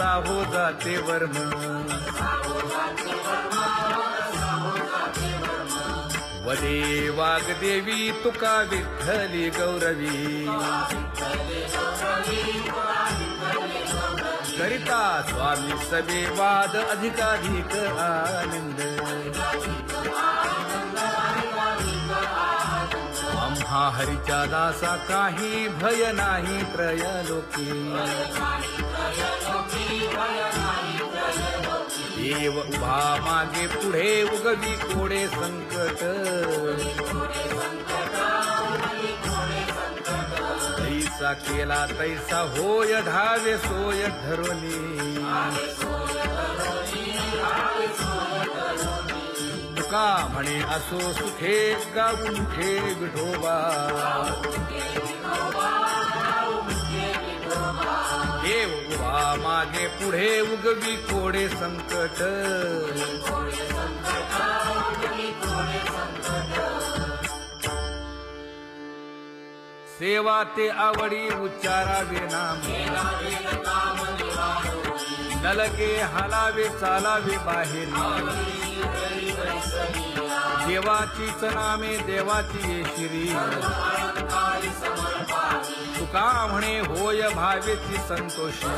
साहो जाते वर्म वदे वागदेवी तुका विठ्ठली गौरवी. करिता स्वामी सवे वाद अधिकाधिक आनंद. आम्हा हरीच्या दासा काही भय नाही त्रयलोकी. देव उभा मागे पुढे उगवी कोडे संकट. तैसा केला तैसा होय धावे सोय धरोनी तुका म्हणे असो सुखे गाऊन ठे विठोबा देव मागे पुढे उगवी कोडे संकट. सेवा ते आवडी उच्चारावे नाम. नलगे हालावे चालावे बाहेर. देवाचीच नामे देवाची येशिरी तुका म्हणे? होय भावेची संतोषी.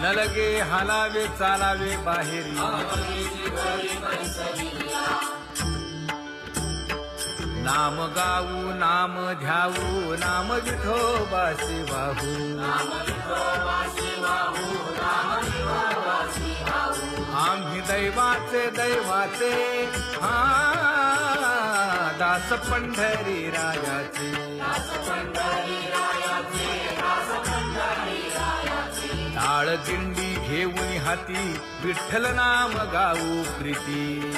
नलगे हालावे चालावे बाहेरी. नाम गाऊ नाम ध्याऊ नाम विठोबासी वाहू. आम्ही दैवाचे दैवाचे हा दास पंढरी रायाचे. ताळ दिंडी घेऊन हाती विठ्ठल नाम गाऊ प्रीती.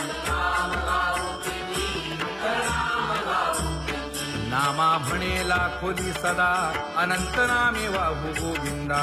नामा म्हणे खोली सदा अनंत नामे वाहू गोविंदा.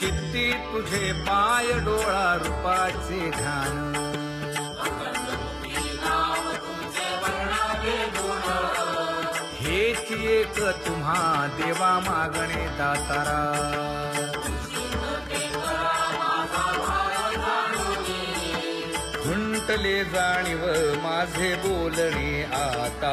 किती तुझे पाय डोळा रूपाचे ध्यान हेच एक तुम्हा देवा मागणे दातारा. खुंटले जाणीव माझे बोलणे आता.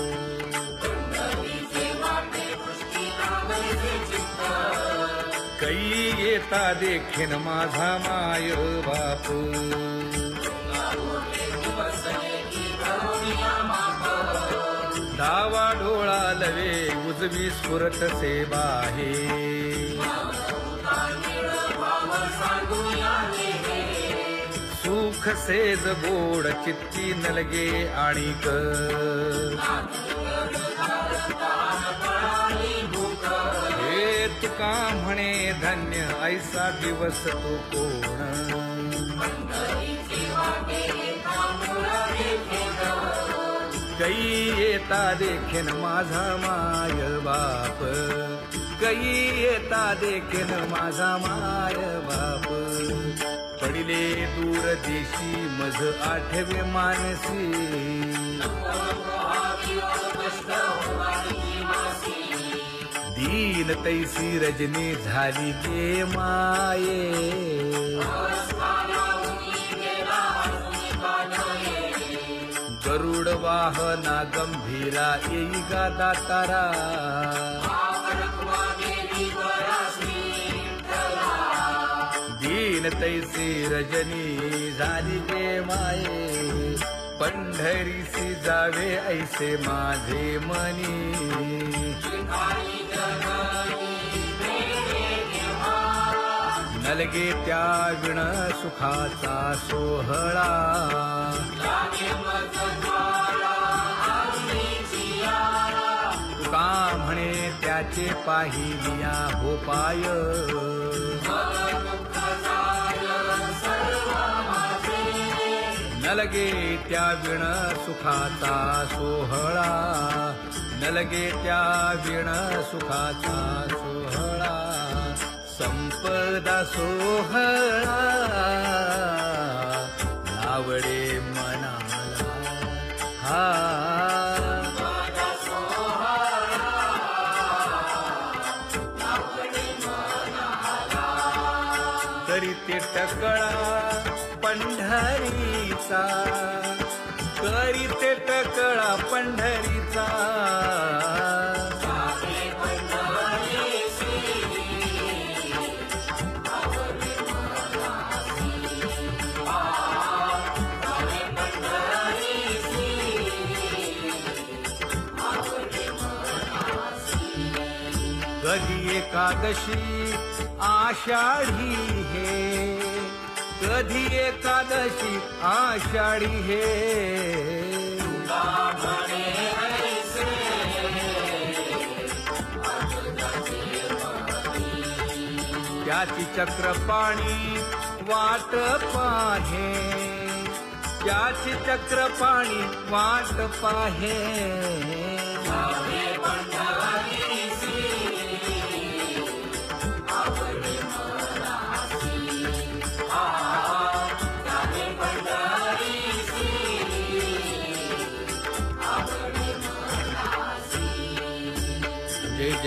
येता देखीन माझा माय बाप. डावा डोळा लवे उजवी स्फुरत सेवा आहे. सुख सेज गोड चित्ती नलगे आणि हे तुका म्हणे धन्य ऐसा दिवस तो कोण? कई येता देखेन माझा माय बाप. कई येता देखेन माझा माय बाप. पडिले दूर देशी मज आठवे मानसी. तीन तैसी रजनी झाली ते माये. गरुड वाहना गंभीरा येई गा दातारा. दीन तैसी रजनी झाली ते माये. पंढरीसी जावे ऐसे माझे मनी. नलगे त्या विण सुखाचा सोहळा. का म्हणे त्याचे पाहिलिया हो पाय नलगे त्या विण सुखाचा सोहळा. नलगे त्या विण सुखाचा सोहळा. संपदा सोहळा. आवडे मनाला. हा. तरी ते टकळ पंढरीचा करीते टकळा पंढरीचा. कधी एकादशी आषाढी हे कधी एकादशी आषाढी हे? त्याची चक्रपाणी वाट पाहे. त्याची चक्रपाणी वाट पाहे.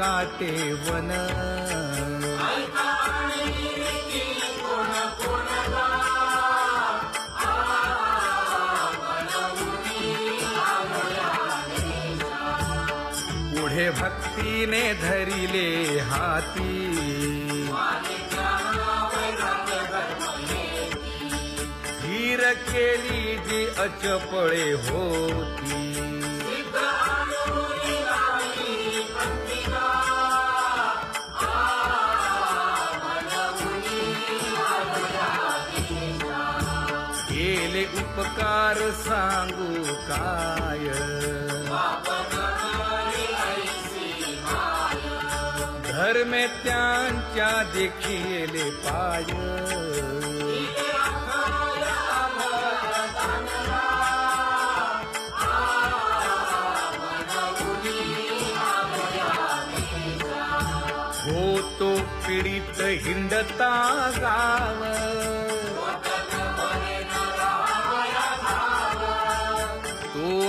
काटे वन. पुढे भक्तीने धरिले हाती. धीर केली जी अचपळे होती. सांगू काय? धर्मे त्यांच्या देखील पाय. होतो पीडित हिंडता गाव.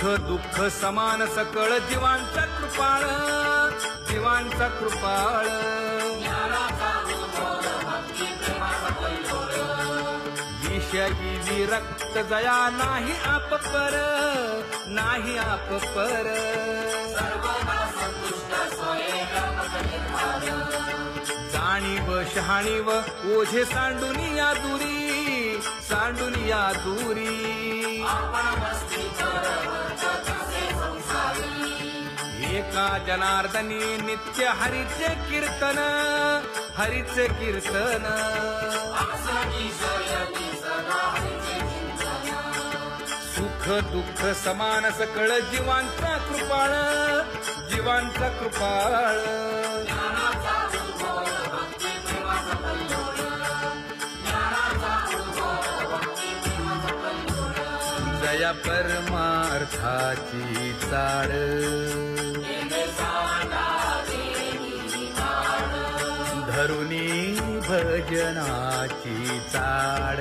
सुख दुःख समान सकळ जीवांचा कृपाळ जीवांचा कृपाळ. विषयी विरक्त जया नाही आप पर नाही आप पर. जाणीव शहाणीव ओझे सांडून या दुरी. सांडून या दुरी। एका जनार्दनी नित्य हरीचे कीर्तन हरीचे कीर्तन। सुख दुःख समान सकळ जीवांचा कृपाळ जीवांचा कृपाळ। जया परमार्थाची चाळ. धरुणी भजनाची चाळ.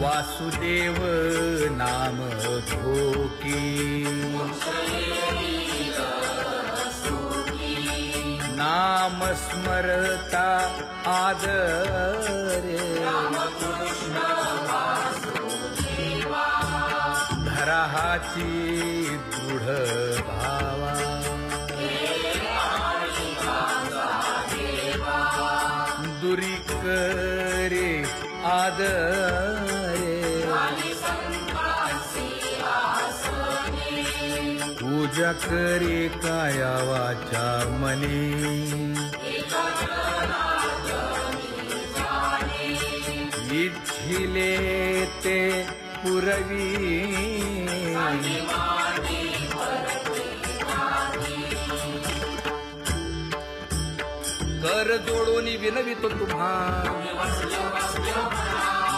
वासुदेव नाम धोकी. नाम स्मरता आदरे। धराहाची दृढ भावा। दुरी करे आदर। पूजा करे काया वाचा मनी. इच्छिले ते पुरवी. कर जोडून विनवितो तुम्हा.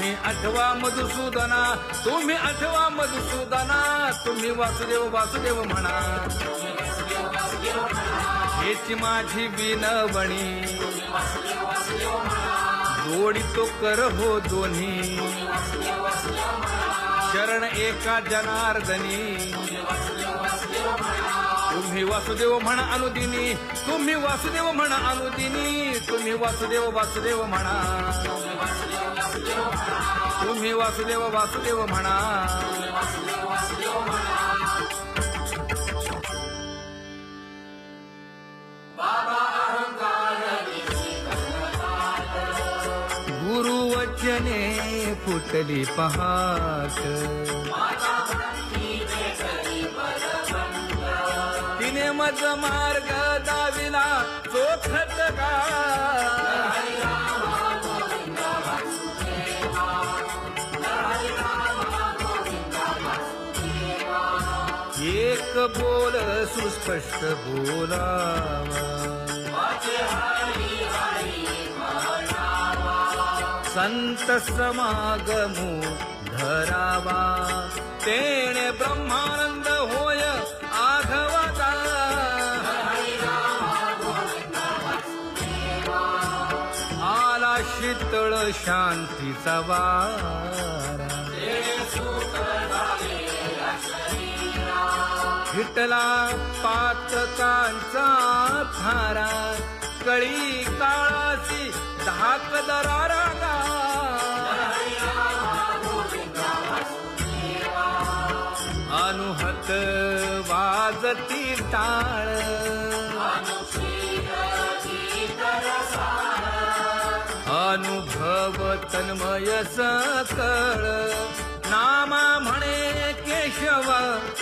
तुम्ही आठवा मधुसूदना तुम्ही आठवा मधुसूदना तुम्ही वासुदेव वासुदेव म्हणा. हेची माझी बिनवणी जोडी तो कर हो दोन्ही. शरण एका जनार्दनी तुम्ही वासुदेव म्हणा अनुदिनी तुम्ही वासुदेव म्हणा अनुदिनी तुम्ही वासुदेव वासुदेव म्हणा. तुम्ही वासुदेव वासुदेव म्हणा. गुरुवचने फुटली पहाट. तिने मज मार्ग दाविला चोखत का बोल सुस्पष्ट बोलावा. संत समागमो धरावा. तेणे ब्रह्मानंद होय आघवता. आला शीतळ शांतीचा वारा. विठ्ठला पातकांचा थारा कळी काळाची धाक दरारा अनुहत वाजती टाळ अनुभव तन्मय सकळ. नामा म्हणे केशवा.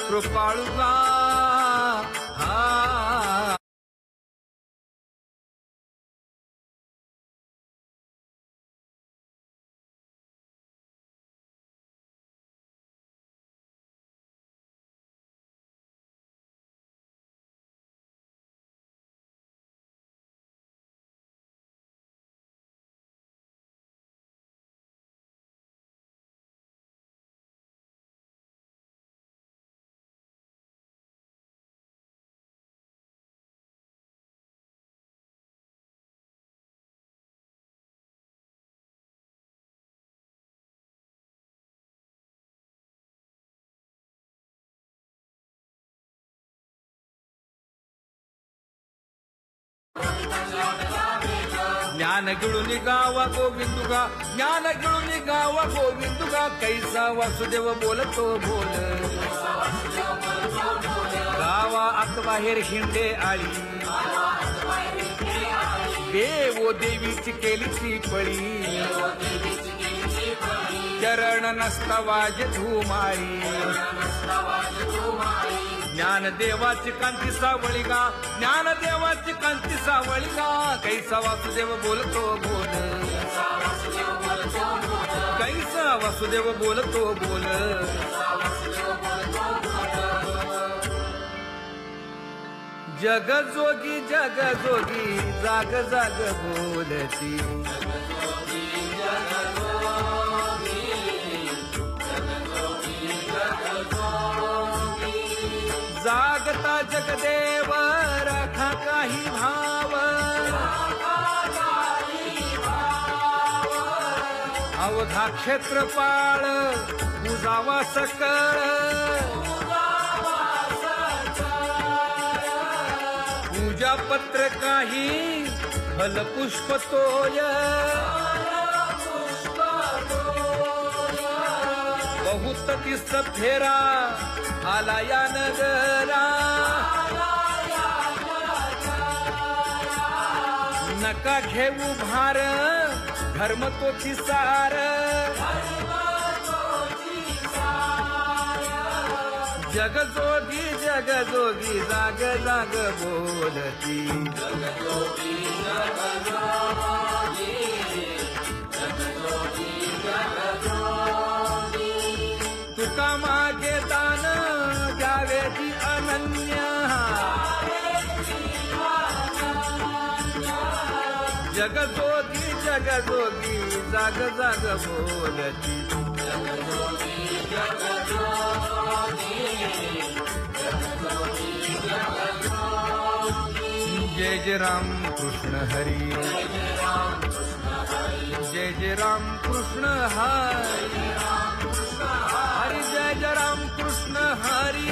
कृपाळुगा हा ज्ञान गिळून गावा गोविंदुगा. ज्ञान गिळून गावा गोविंदुगा. कैसा वासुदेव बोलतो बोल. गावा आत बाहेर हिंडे आळी. देवो देवीची केलीची पळी. चरण नसता वाज धुमाळी ज्ञान कांती सावळी ज्ञानदेवाची कांती सावळीगा कैसा वासुदेव बोलतो बोल. कैसा वासुदेव बोलतो बोल. जग जोगी जग जोगी जाग जाग बोलती. देव जगदेव राखा काही भाव। अवधा क्षेत्रपाळ उजावा सकळ। पूजा पत्र काही फलपुष्प तोय। बहुत तिस्त फेरा आला या नगरा। नका घेऊ भार धर्म तोची सार. जग जोगी जग जोगी जाग जाग बोलती. जग जोगी जग जोगी जग जोगी जाग जाग बोलती. जय जय राम कृष्ण हरी. जय जय राम कृष्ण हरी. हरी जय जय राम कृष्ण हरी.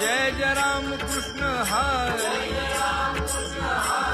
जय जय राम कृष्ण हरी.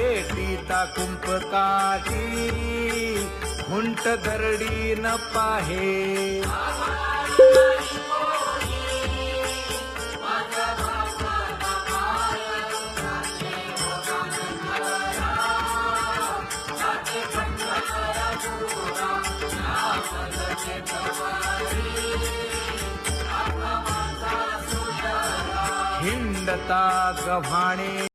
शेतीता कुंपकाठी हुंट दरडी न पाहे. हिंडता गव्हाणे